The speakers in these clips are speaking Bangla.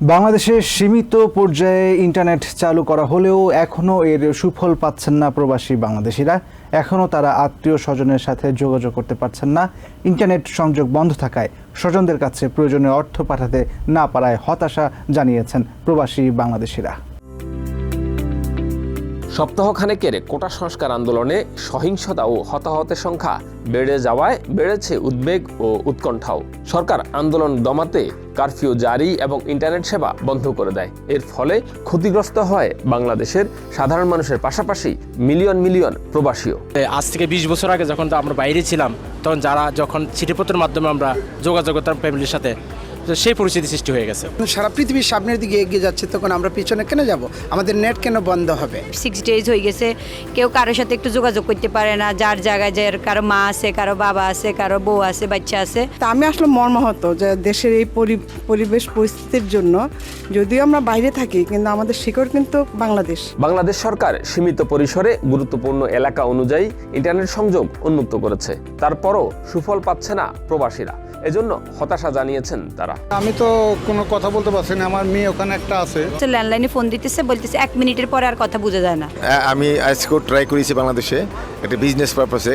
বাংলাদেশে সীমিত পর্যায়ে ইন্টারনেট চালু করা হলেও এখনও এর সুফল পাচ্ছেন না প্রবাসী বাংলাদেশিরা। এখনও তারা আত্মীয় স্বজনের সাথে যোগাযোগ করতে পারছেন না। ইন্টারনেট সংযোগ বন্ধ থাকায় স্বজনদের কাছে প্রয়োজনীয় অর্থ পাঠাতে না পারায় হতাশা জানিয়েছেন প্রবাসী বাংলাদেশিরা। সপ্তাহখানেকের কোটা সংস্কার আন্দোলনে সহিংসতা ও হতাহতের সংখ্যা বেড়ে যাওয়ায় বেড়েছে উদ্বেগ ও উৎকণ্ঠাও। সরকার আন্দোলন দমাতে কারফিউ জারি এবং ইন্টারনেট সেবা বন্ধ করে দেয়। এর ফলে ক্ষতিগ্রস্ত হয় বাংলাদেশের সাধারণ মানুষের পাশাপাশি মিলিয়ন মিলিয়ন প্রবাসীও। আজ থেকে বিশ বছর আগে যখন আমরা বাইরে ছিলাম, তখন যারা যখন চিঠিপত্রের মাধ্যমে আমরা যোগাযোগ করতাম ফ্যামিলির সাথে সেই পরিস্থিতি সৃষ্টি হয়ে গেছে। সারা পৃথিবীর সামনের দিকে এগিয়ে যাচ্ছে তখন আমরা পিছনে কেন যাব? আমাদের নেট কেন বন্ধ হবে? সিক্স ডেজ হয়ে গেছে। কেউ কারোর সাথে একটু যোগাযোগ করতে পারে না। যার জায়গায় যার কারও মা আছে কারও বাবা আছে কারও বউ আছে বাচ্চা আছে। তা আমি আসলে মর্মাহত যে দেশের এই পরি- পরিবেশ পরিস্থিতির জন্য যদিও আমরা বাইরে থাকি কিন্তু আমাদের শিকড় কিন্তু বাংলাদেশ। বাংলাদেশ সরকার সীমিত পরিসরে গুরুত্বপূর্ণ এলাকা অনুযায়ী ইন্টারনেট সংযোগ উন্মুক্ত করেছে। তারপরও সুফল পাচ্ছে না প্রবাসীরা। এজন্য হতাশা জানিয়েছেন তারা। আমি তো কোনো কথা বলতে পারছি না আমার মেয়ে ওখানে একটা আছে। ল্যান্ডলাইনে ফোন দিতেছে বলতেছে এক মিনিটের পরে আর কথা বোঝা যায় না। আমি আজকেও ট্রাই করেছি বাংলাদেশে একটা বিজনেস পারপাসে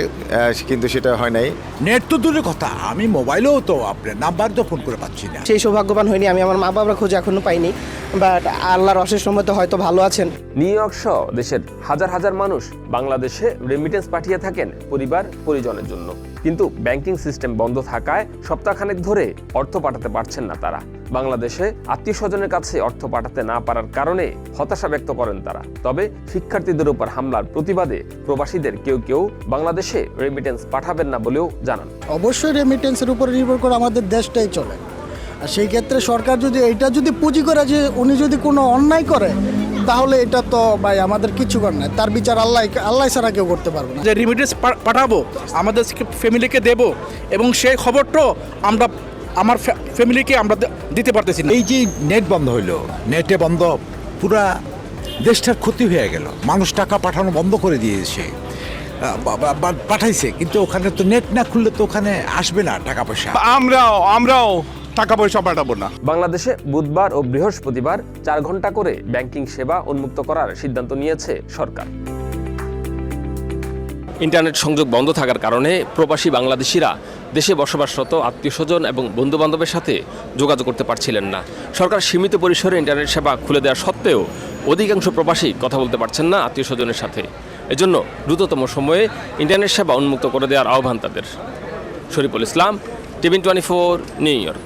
কিন্তু সেটা হয় নাই। নেট তো দূরের কথা আমি মোবাইলেও তো আপনার নাম্বার তো ফোন করে পাচ্ছি না। সেই সৌভাগ্যবান হয়নি আমি আমার মা বাবার খোঁজ এখনও পাইনি বাট আল্লাহর অশেষ সম্মত হয়তো ভালো আছেন। নিউ ইয়র্ক সহ দেশের হাজার হাজার মানুষ বাংলাদেশে রেমিটেন্স পাঠিয়ে থাকেন পরিবার পরিজনের জন্য। কিন্তু ব্যাংকিং সিস্টেম বন্ধ থাকায় সপ্তাহখানেক ধরে অর্থ পাঠাতে পারছেন না তারা। বাংলাদেশে আত্মীয় স্বজনের কাছে অর্থ পাঠাতে না পারার কারণে হতাশা ব্যক্ত করেন তারা। তবে শিক্ষার্থীদের উপর হামলার প্রতিবাদে প্রবাসীদের কেউ কেউ বাংলাদেশে রেমিটেন্স পাঠাবেন না বলেও জানান। অবশ্যই রেমিটেন্সের উপর নির্ভর করে আমাদের দেশটাই চলে। আর সেই ক্ষেত্রে সরকার যদি এটা যদি পুঁজি করে যে উনি যদি কোনো অন্যায় করে তাহলে এটা তো ভাই আমাদের কিছু করার নাই। তার বিচার আল্লাহ আল্লাহ ছাড়া কেউ করতে পারবে না। যে রিমিটেন্স পাঠাবো আমাদের ফ্যামিলিকে দেব এবং সেই খবরটাও আমরা আমার ফ্যামিলিকে আমরা দিতে পারতেছি না। এই যে নেট বন্ধ হইল নেটে বন্ধ পুরা দেশটার ক্ষতি হয়ে গেল। মানুষ টাকা পাঠানো বন্ধ করে দিয়েছে। পাঠাইছে কিন্তু ওখানে তো নেট না খুললে তো ওখানে আসবে না টাকা পয়সা। আমরাও আমরাও টাকা পয়সা পাঠাবো না। বাংলাদেশে বুধবার ও বৃহস্পতিবার চার ঘণ্টা করে ব্যাংকিং সেবা উন্মুক্ত করার সিদ্ধান্ত নিয়েছে সরকার। ইন্টারনেট সংযোগ বন্ধ থাকার কারণে প্রবাসী বাংলাদেশিরা দেশে বসবাসরত আত্মীয় স্বজন এবং বন্ধু বান্ধবের সাথে যোগাযোগ করতে পারছিলেন না। সরকার সীমিত পরিসরে ইন্টারনেট সেবা খুলে দেওয়া সত্ত্বেও অধিকাংশ প্রবাসী কথা বলতে পারছেন না আত্মীয় স্বজনের সাথে। এজন্য দ্রুততম সময়ে ইন্টারনেট সেবা উন্মুক্ত করে দেওয়ার আহ্বান তাদের। Shariful Islam TVN twenty four New York.